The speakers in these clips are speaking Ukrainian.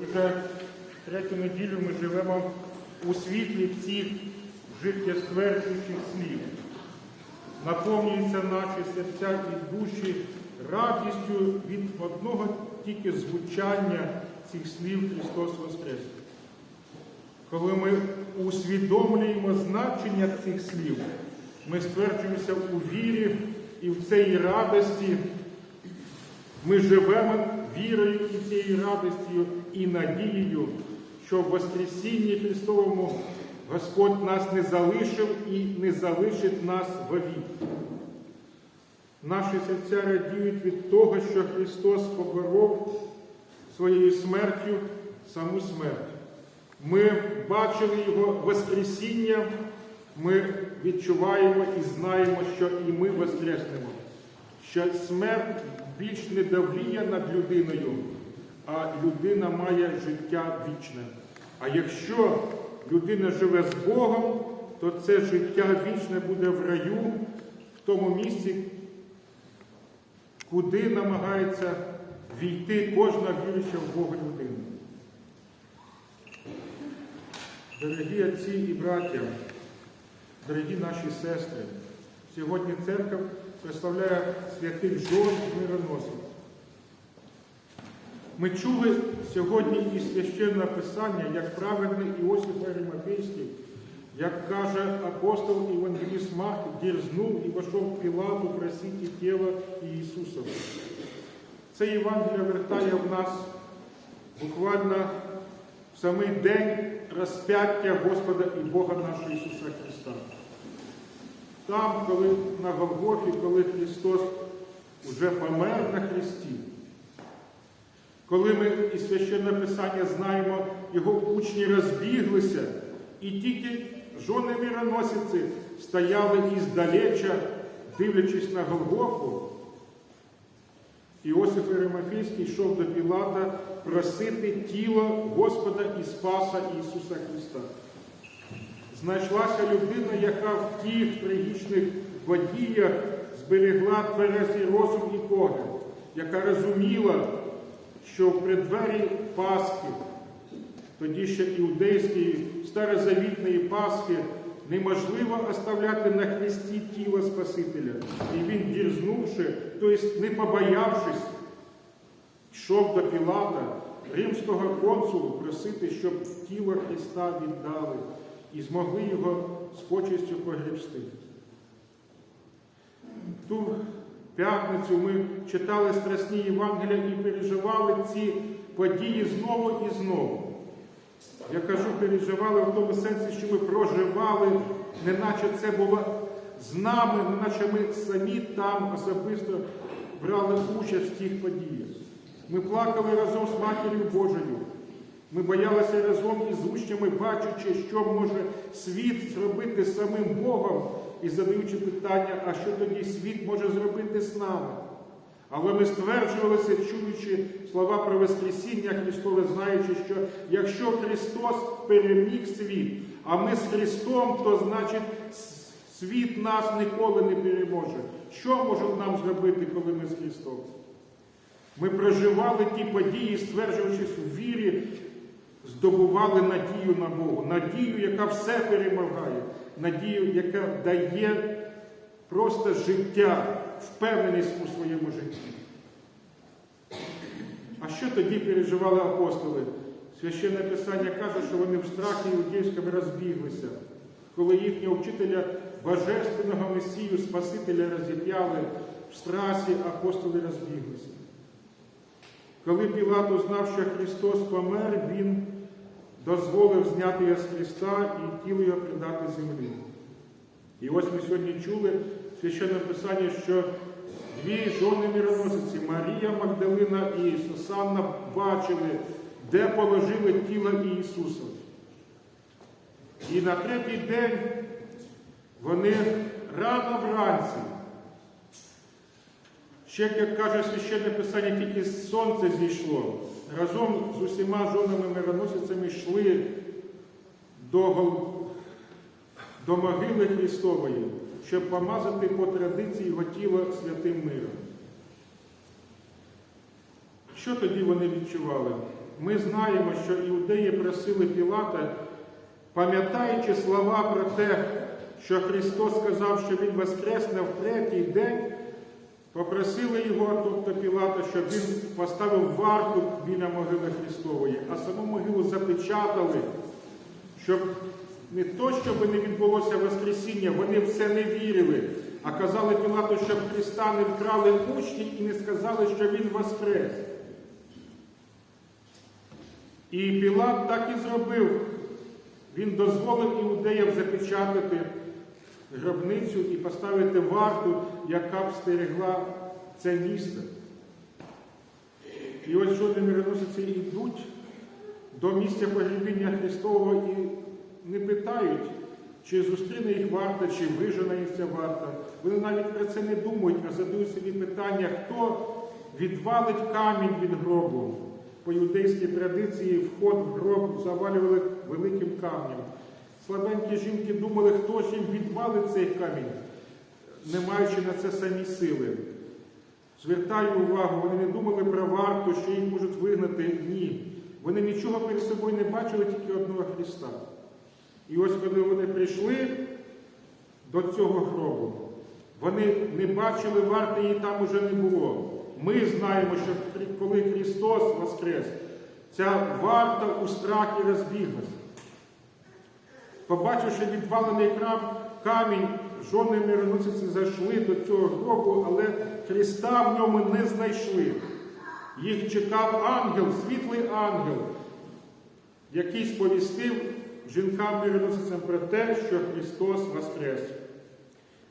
Вже третю неділю ми живемо у світлі цих життєстверджуючих слів. Наповнюються наші серця і душі радістю від одного тільки звучання цих слів Христос Воскрес. Коли ми усвідомлюємо значення цих слів, ми стверджуємося у вірі і в цій радості. Ми живемо вірою і цією радістю і надією, що в Воскресінні Христовому Господь нас не залишив і не залишить нас вовік. Наші серця радіють від того, що Христос поборов своєю смертю саму смерть. Ми бачили Його Воскресіння, ми відчуваємо і знаємо, що і ми воскреснемо, що смерть більш не давліє над людиною, а людина має життя вічне. А якщо людина живе з Богом, то це життя вічне буде в раю, в тому місці, куди намагається війти кожна віруюча в Бога людина. Дорогі отці і браття, дорогі наші сестри, сьогодні церква представляє святих жон і мироносів. Ми чули сьогодні із священного писання, як праведний Іосиф Аримафейський, як каже апостол Євангеліст Марк, дерзнув і вошов Пілату просити тіла Ісуса. Це Євангелія вертає в нас буквально в самий день розп'яття Господа і Бога нашого Ісуса Христа. Там, коли на Голгофі, коли Христос вже помер на Христі, коли ми із священного Писання знаємо, його учні розбіглися, і тільки жони мироносиці стояли іздалеча, дивлячись на Голгофу, Іосиф Іримофійський йшов до Пілата просити тіло Господа і Спаса Ісуса Христа. Знайшлася людина, яка в тих трагічних подіях зберегла тверезий розум і погляд, яка розуміла, що в преддвері Пасхи, тоді ще іудейської старозавітної Пасхи, неможливо оставляти на хресті тіло Спасителя. І він, дірзнувши, тобто не побоявшись, йшов до Пілата, римського консулу, просити, щоб тіло Христа віддали і змогли його з почестю погребсти. Ту п'ятницю ми читали страсні Євангелія і переживали ці події знову і знову. Я кажу, переживали в тому сенсі, що ми проживали, неначе це було з нами, неначе ми самі там особисто брали участь в тих подіях. Ми плакали разом з Матір'ю Божою. Ми боялися разом із учнями, бачачи, що може світ зробити самим Богом і задаючи питання, а що тоді світ може зробити з нами. Але ми стверджувалися, чуючи слова про Воскресіння Христове, знаючи, що якщо Христос переміг світ, а ми з Христом, то значить світ нас ніколи не переможе. Що може нам зробити, коли ми з Христом? Ми проживали ті події, стверджуючись у вірі, здобували надію на Богу, надію, яка все перемагає, надію, яка дає просто життя, впевненість у своєму житті. А що тоді переживали апостоли? Священне Писання каже, що вони в страхі іудейському розбіглися, коли їхнього вчителя Божественного Месію, Спасителя розіп'яли в страсі, апостоли розбіглися. Коли Пілат узнав, що Христос помер, Він дозволив зняти його з Христа і тіло його придати землі. І ось ми сьогодні чули священне Писання, що дві жони мироносиці, Марія Магдалина і Сусанна, бачили, де положили тіло Ісуса. І на третій день вони рано вранці, ще, як каже священне Писання, тільки сонце зійшло, разом з усіма жонами мироносицями йшли до, до могили Христової, щоб помазати по традиції його тіло святим миром. Що тоді вони відчували? ми знаємо, що іудеї просили Пілата, пам'ятаючи слова про те, що Христос сказав, що Він воскресне в третій день, попросили його, тобто Пілата, щоб він поставив варту біля могили Христової, а саму могилу запечатали, щоб не то, щоб не відбулося Воскресіння, вони в це не вірили, а казали Пілату, щоб Христа не вкрали учні і не сказали, що Він воскрес. І Пілат так і зробив. Він дозволив іудеям запечатати гробницю і поставити варту, яка б стерегла це місце. І ось жодні мироносиці йдуть до місця погребіння Христового і не питають, чи зустріне їх варта, чи вижена їх ця варта. Вони навіть про це не думають, а задають собі питання, хто відвалить камінь від гробу. По юдейській традиції вход в гроб завалювали великим камнем. Слабенькі жінки думали, хто ж їм відвалить цей камінь, не маючи на це самі сили. Звертаю увагу, вони не думали про варту, що їх можуть вигнати. Ні. Вони нічого перед собою не бачили, тільки одного Христа. І ось коли вони прийшли до цього гробу, вони не бачили варти, її там уже не було. Ми знаємо, що коли Христос воскрес, ця варта у страхі розбіглася. Побачивши відвалений храм, камінь, жодні мироносиці зайшли до цього гробу, але Христа в ньому не знайшли. Їх чекав ангел, світлий ангел, який сповістив жінкам-мироносицям про те, що Христос воскрес.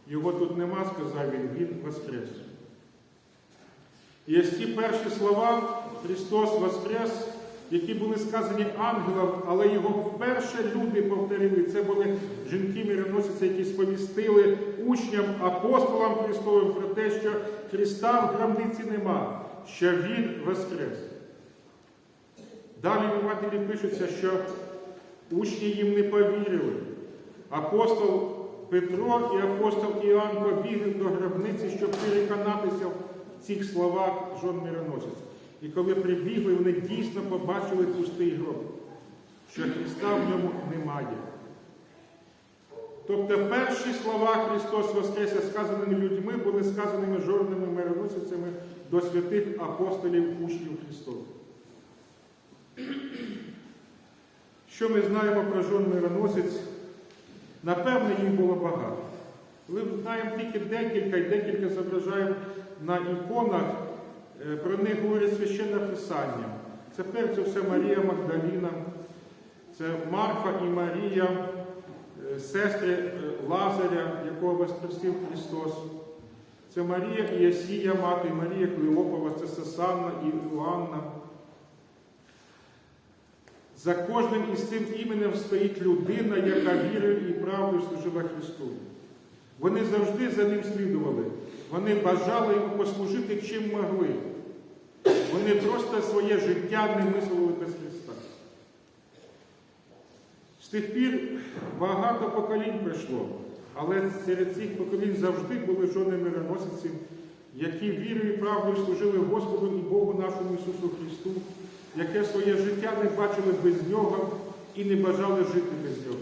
Його тут нема, сказав він, Він воскрес. І ось ці перші слова Христос Воскрес, які були сказані ангелом, але його вперше люди повторили. Це були жінки-мироносиці, які сповістили учням, апостолам Христовим про те, що Христа в гробниці нема, що Він Воскрес. Далі в Євангелії пишеться, що учні їм не повірили. Апостол Петро і апостол Іоанн побігли до гробниці, щоб переконатися в цих словах жон мироносець. І коли прибігли, вони дійсно побачили пустий гроб, що Христа в ньому немає. Тобто перші слова Христос Воскресе, сказаними людьми, були сказаними жорними мироносицями до святих апостолів учнів Христових. Що ми знаємо про жон мироносець? Напевне, їх було багато. Ми знаємо тільки декілька і декілька зображаємо на іконах, про них говорить священне Писання. Це перш за все Марія Магдаліна, це Марфа і Марія, е, сестри е, Лазаря, якого воскресив Христос. Це Марія і Ясія, мати, Марія Клеопова, це Сесанна і Іоанна. За кожним із цим іменем стоїть людина, яка вірою і правдою служила Христу. Вони завжди за ним слідували. Вони бажали йому послужити чим могли. Вони просто своє життя не мислили без Христа. З тих пір багато поколінь пройшло, але серед цих поколінь завжди були жони мироносиці, які вірою і правдою служили Господу і Богу нашому Ісусу Христу, яке своє життя не бачили без Нього і не бажали жити без Нього.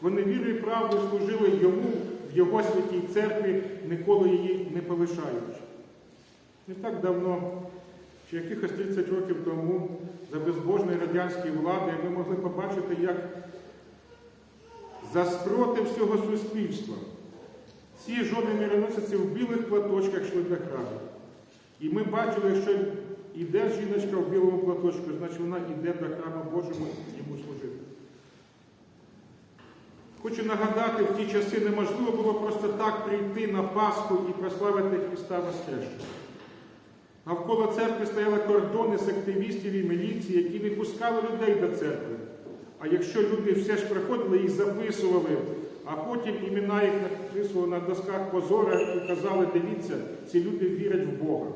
Вони вірою і правдою служили Йому в Його святій церкві, ніколи її не полишаючи. Не так давно, чи якихось 30 років тому, за безбожної радянської влади, ми могли побачити, як за спротив всього суспільства ці жони мироносиці в білих платочках йшли до храму. І ми бачили, якщо йде жіночка в білому платочку, значить вона йде до храму Божому йому служити. Хочу нагадати, в ті часи неможливо було просто так прийти на Пасху і прославити Христа Воскресшого. Навколо церкви стояли кордони з активістів і міліції, які не пускали людей до церкви. А якщо люди все ж приходили, їх записували, а потім імена їх написували на досках позора і казали, дивіться, ці люди вірять в Бога.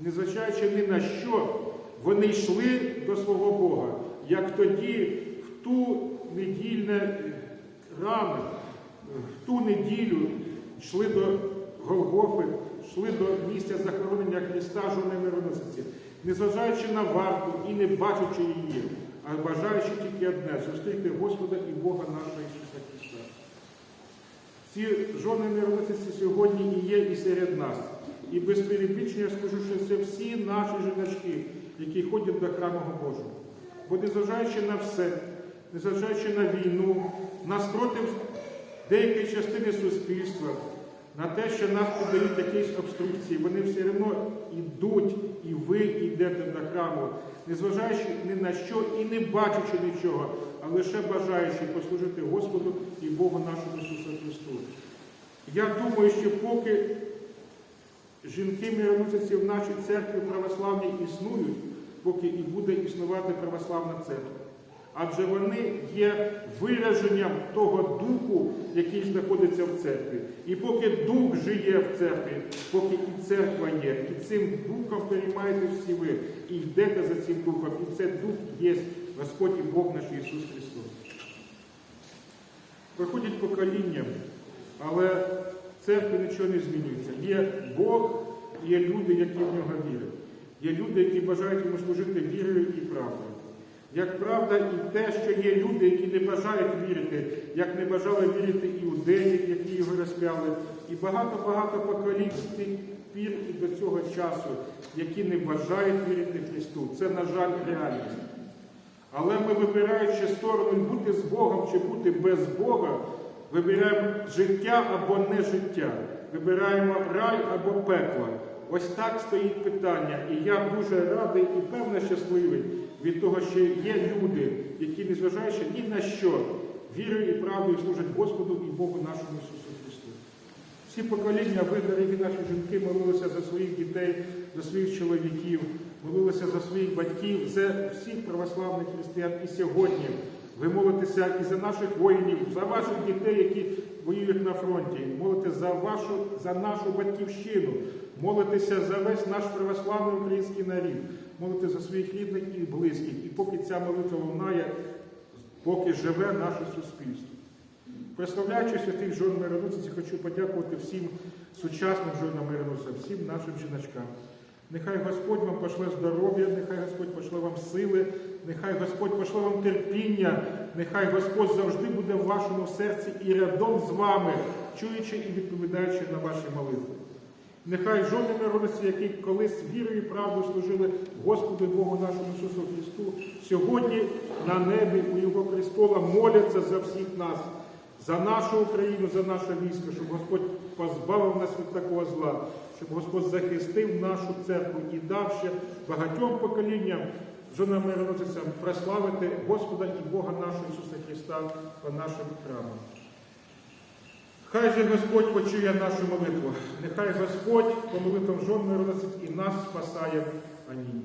Незважаючи ні на що, вони йшли до свого Бога, як тоді, в ту недільне рано, в ту неділю йшли до Голгофи, йшли до місця захоронення Христа жони мироносиці. незважаючи на варту і не бачачи її, а бажаючи тільки одне зустріти Господа і Бога нашого Ісуса Христа. Ці жони мироносиці сьогодні і є і серед нас. І без перебільшення скажу, що це всі наші жіночки, які ходять до храму Божого. Бо незважаючи на все, незважаючи на війну, на спротив деякої частини суспільства, на те, що нас подають якісь обструкції, вони все одно йдуть, і ви йдете до храму, незважаючи ні на що і не бачачи нічого, а лише бажаючи послужити Господу і Богу нашому Ісусу Христу. Я думаю, що поки жінки мироносиці в нашій церкві православній існують, поки і буде існувати православна церква. Адже вони є вираженням того духу, який знаходиться в церкві. І поки дух жиє в церкві, поки і церква є, і цим духом переймаєте всі ви, і йдете за цим духом, і це дух є Господь і Бог наш Ісус Христос. Проходять покоління, але в церкві нічого не змінюється. Є Бог, є люди, які в нього вірять. Є люди, які бажають йому служити вірою і правдою. Як правда, і те, що є люди, які не бажають вірити, як не бажали вірити іудеї, які його розп'яли, і багато-багато поколінь пір і до цього часу, які не бажають вірити Христу. Це, на жаль, реальність. Але ми, вибираючи сторону бути з Богом чи бути без Бога, вибираємо життя або не життя, вибираємо рай або пекло. Ось так стоїть питання. І я дуже радий і певно щасливий від того, що є люди, які, незважаючи ні на що, вірою і правдою служать Господу і Богу нашому Ісусу Христу. Всі покоління, ви, дорогі наші жінки, молилися за своїх дітей, за своїх чоловіків, молилися за своїх батьків, за всіх православних християн. І сьогодні ви молитеся і за наших воїнів, за ваших дітей, які воюють на фронті, молите за вашу, за нашу батьківщину, молитеся за весь наш православний український народ, молите за своїх рідних і близьких. І поки ця молитва лунає, поки живе наше суспільство. Прославляючи святих жон мироносиць, хочу подякувати всім сучасним жонам мироносцям, всім нашим жіночкам. Нехай Господь вам пошле здоров'я, нехай Господь пошле вам сили, нехай Господь пошле вам терпіння, нехай Господь завжди буде в вашому серці і рядом з вами, чуючи і відповідаючи на ваші молитви. Нехай жони мироносці, які колись вірою і правдою служили Господу Богу нашому Ісусу Христу, сьогодні на небі у Його престола моляться за всіх нас, за нашу Україну, за наше військо, щоб Господь позбавив нас від такого зла, щоб Господь захистив нашу церкву і дав ще багатьом поколінням жонам мироносцям прославити Господа і Бога нашого Ісуса Христа по нашим храмам. Хай же Господь почує нашу молитву. Нехай Господь по молитвам жодної родиться і нас спасає. Амінь.